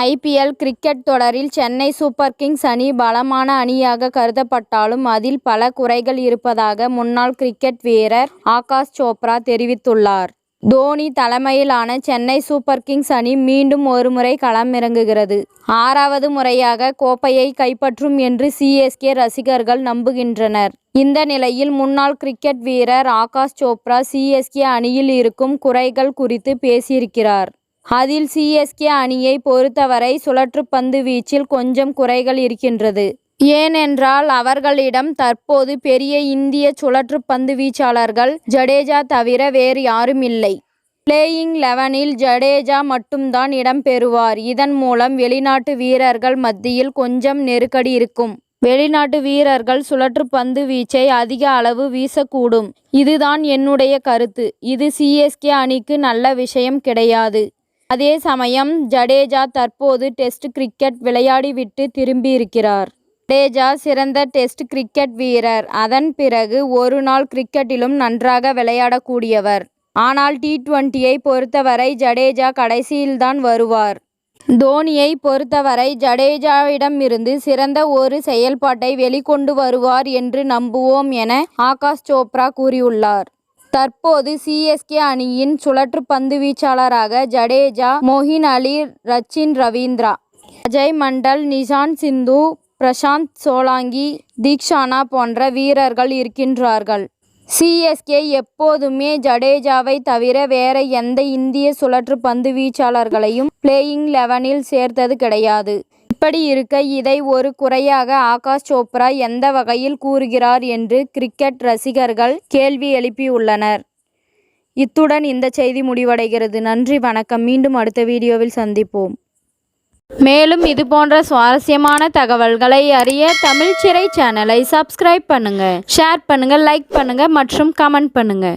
IPL cricket தொடரில் Chennai super Kings அணி பலமான அணியாக கருதப்பட்டாலும் அதில் பல குறைகள் இருப்பதாக முன்னாள் கிரிக்கெட் வீரர் ஆகாஷ் சோப்ரா தெரிவித்துள்ளார். தோனி தலைமையிலான சென்னை சூப்பர் கிங்ஸ் அணி மீண்டும் ஒருமுறை களமிறங்குகிறது. ஆறாவது முறையாக கோப்பையை கைப்பற்றும் என்று சிஎஸ்கே ரசிகர்கள் நம்புகின்றனர். இந்த நிலையில் முன்னாள் கிரிக்கெட் வீரர் ஆகாஷ் சோப்ரா சிஎஸ்கே அணியில் இருக்கும் குறைகள் குறித்து பேசியிருக்கிறார். அதில் சிஎஸ்கே அணியை பொறுத்தவரை சுழற்றுப்பந்து வீச்சில் கொஞ்சம் குறைகள் இருக்கின்றது. ஏனென்றால் அவர்களிடம் தற்போது பெரிய இந்திய சுழற்றுப்பந்து வீச்சாளர்கள் ஜடேஜா தவிர வேறு யாரும் இல்லை. பிளேயிங் லெவனில் ஜடேஜா மட்டும்தான் இடம் பெறுவார். இதன் மூலம் வெளிநாட்டு வீரர்கள் மத்தியில் கொஞ்சம் நெருக்கடி இருக்கும். வெளிநாட்டு வீரர்கள் சுழற்றுப்பந்து வீச்சை அதிக அளவு வீசக்கூடும். இதுதான் என்னுடைய கருத்து. இது சிஎஸ்கே அணிக்கு நல்ல விஷயம் கிடையாது. அதே சமயம் ஜடேஜா தற்போது டெஸ்ட் கிரிக்கெட் விளையாடிவிட்டு திரும்பியிருக்கிறார். ஜடேஜா சிறந்த டெஸ்ட் கிரிக்கெட் வீரர். அதன் பிறகு ஒரு நாள் கிரிக்கெட்டிலும் நன்றாக விளையாடக்கூடியவர். ஆனால் டி டுவெண்ட்டியை பொறுத்தவரை ஜடேஜா கடைசியில்தான் வருவார். தோனியை பொறுத்தவரை ஜடேஜாவிடமிருந்து சிறந்த ஒரு செயல்பாட்டை வெளிக்கொண்டு வருவார் என்று நம்புவோம் என ஆகாஷ் சோப்ரா கூறியுள்ளார். தற்போது சிஎஸ்கே அணியின் சுழற்று பந்து வீச்சாளராக ஜடேஜா மொயின் அலி ரச்சின் ரவீந்திரா அஜய் மண்டல் நிஷாந்த் சிந்து பிரசாந்த் சோலாங்கி தீக்ஷானா போன்ற வீரர்கள் இருக்கின்றார்கள். சிஎஸ்கே எப்போதுமே ஜடேஜாவை தவிர வேற எந்த இந்திய சுழற்றுப்பந்து வீச்சாளர்களையும் பிளேயிங் லெவனில் சேர்த்தது கிடையாது. இப்படி இருக்க இதை ஒரு குறையாக ஆகாஷ் சோப்ரா எந்த வகையில் கூறுகிறார் என்று கிரிக்கெட் ரசிகர்கள் கேள்வி எழுப்பியுள்ளனர். இத்துடன் இந்த செய்தி முடிவடைகிறது. நன்றி வணக்கம் மீண்டும் அடுத்த வீடியோவில் சந்திப்போம். மேலும் இது போன்ற சுவாரஸ்யமான தகவல்களை அறிய தமிழ்ச்சிறை சேனலை சப்ஸ்கிரைப் பண்ணுங்க ஷேர் பண்ணுங்க லைக் பண்ணுங்க மற்றும் கமெண்ட் பண்ணுங்க.